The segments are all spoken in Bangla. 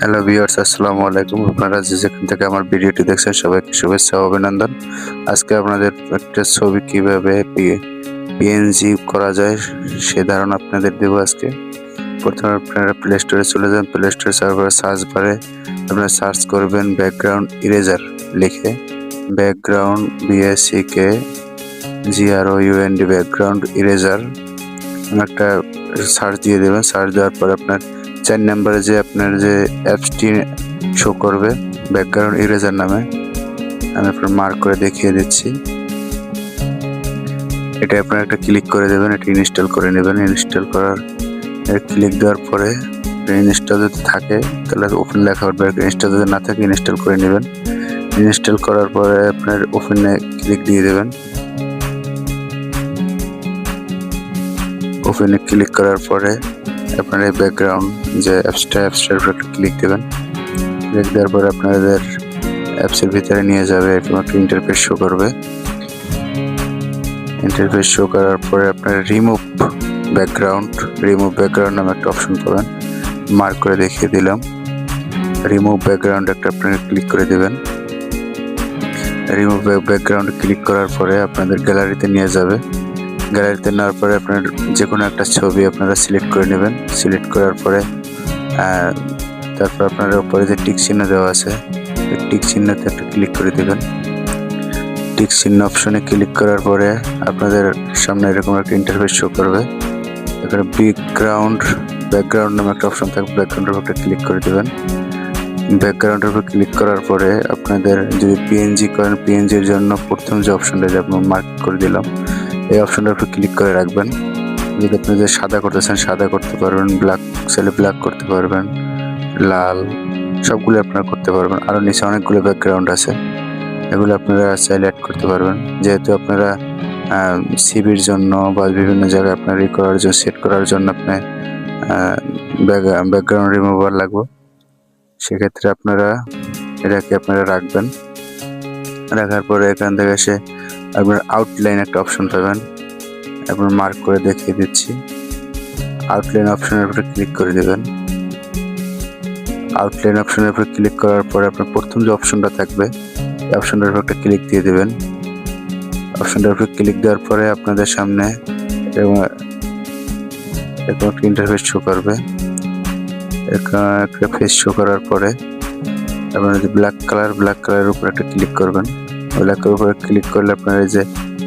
হ্যালো ভিউয়ার্স আসসালামু আলাইকুম। আপনারা যে যেখান থেকে আমার ভিডিওটি দেখছেন, সবাইকে শুভেচ্ছা অভিনন্দন। আজকে আপনাদের একটা ছবি কীভাবে পিএনজি করা যায়, সে ধারণা আপনাদের দেবো আজকে। প্রথমে আপনারা প্লে স্টোরে চলে যান। প্লে স্টোরে সার্ভারে সার্চ বারে আপনারা সার্চ করবেন ব্যাকগ্রাউন্ড ইরেজার লিখে। Background B S C K G R O U N D background eraser একটা সার্চ দিয়ে দেবেন। সার্চ দেওয়ার পর আপনার চার নাম্বারে যে আপনার যে অ্যাপসটি শো করবে ব্যাকগ্রাউন্ড ইরেজার নামে, আমি আপনার মার্ক করে দেখিয়ে দিচ্ছি। এটা আপনার একটা ক্লিক করে দেবেন, এটা ইনস্টল করে নেবেন। ইনস্টল করার ক্লিক দেওয়ার পরে ইনস্টল যদি থাকে, তাহলে ওপেন লেখা উঠবে। ইনস্টল যদি না থাকে ইনস্টল করে নেবেন। ইনস্টল করার পরে আপনার ওপেনে ক্লিক দিয়ে দেবেন। ওপেনে ক্লিক করার পরে আপনার এই ব্যাকগ্রাউন্ড যে অ্যাপসটা অ্যাপসটার উপর একটা ক্লিক দেবেন। ক্লিক দেওয়ার পরে আপনাদের অ্যাপসের ভিতরে নিয়ে যাবে একটা ইন্টারফেস শো করবে। ইন্টারফেস শো করার পরে আপনার রিমুভ ব্যাকগ্রাউন্ড রিমুভ ব্যাকগ্রাউন্ড নামে একটা অপশন পাবেন। মার্ক করে দেখিয়ে দিলাম। রিমুভ ব্যাকগ্রাউন্ড একটা আপনারা ক্লিক করে দেবেন। রিমুভ ব্যাকগ্রাউন্ড ক্লিক করার পরে আপনাদের গ্যালারিতে নিয়ে যাবে। গ্যালারিতে নেওয়ার পরে আপনার যে কোনো একটা ছবি আপনারা সিলেক্ট করে নেবেন। সিলেক্ট করার পরে তারপর আপনার উপরে যে টিক চিহ্ন দেওয়া আছে টিক চিহ্নতে একটা ক্লিক করে দেবেন। টিক চিহ্ন অপশনে ক্লিক করার পরে আপনাদের সামনে এরকম একটা ইন্টারফেস শো করবে। এখানে ব্যাকগ্রাউন্ড ব্যাকগ্রাউন্ড নামে একটা অপশন থাকবে ব্যাকগ্রাউন্ডের উপর ক্লিক করে দেবেন। ব্যাকগ্রাউন্ডের উপর ক্লিক করার পরে আপনাদের যদি পিএনজি করেন পিএনজির জন্য প্রথম যে অপশনটা যে আপনার মার্ক করে দিলাম। এই অপশনটার উপর ক্লিক করে রাখবেন। যদি আপনি যে সাদা করতে চান সাদা করতে পারবেন ব্ল্যাক চাইলে ব্ল্যাক করতে পারবেন, লাল, সবগুলো আপনারা করতে পারবেন। আরও নিচে অনেকগুলো ব্যাকগ্রাউন্ড আছে। এগুলো আপনারা চাইলে অ্যাড করতে পারবেন। যেহেতু আপনারা সিবির জন্য বা বিভিন্ন জায়গায় আপনার ই করার জন্য সেট করার জন্য আপনি ব্যাকগ্রাউন্ড রিমুভার লাগবে। সেক্ষেত্রে আপনারা এটাকে আপনারা রাখবেন। রাখার পরে এখান থেকে এসে আপনার আউটলাইন একটা অপশন পাবেন। আপনার মার্ক করে দেখিয়ে দিচ্ছি। আউটলাইন অপশনের উপরে ক্লিক করে দেবেন। আউটলাইন অপশনের উপরে ক্লিক করার পরে আপনার প্রথম যে অপশনটা থাকবে, এই অপশনটার উপর একটা ক্লিক দিয়ে দেবেন। অপশনটার উপরে ক্লিক দেওয়ার পরে আপনাদের সামনে এরকম একটা ইন্টারফেস শো করবে। একটা ফেস শো করার পরে আপনার যে ব্ল্যাক কালার ব্ল্যাক কালারের উপর একটা ক্লিক করবেন। ব্ল্যাকের উপরে ক্লিক করলে আপনার এই যে,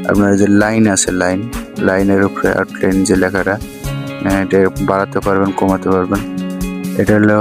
আপনার যে লাইন আছে লাইন লাইনের উপরে আউটলাইন যে লেখাটা এটা বাড়াতে পারবেন, কমাতে পারবেন। এটা হলো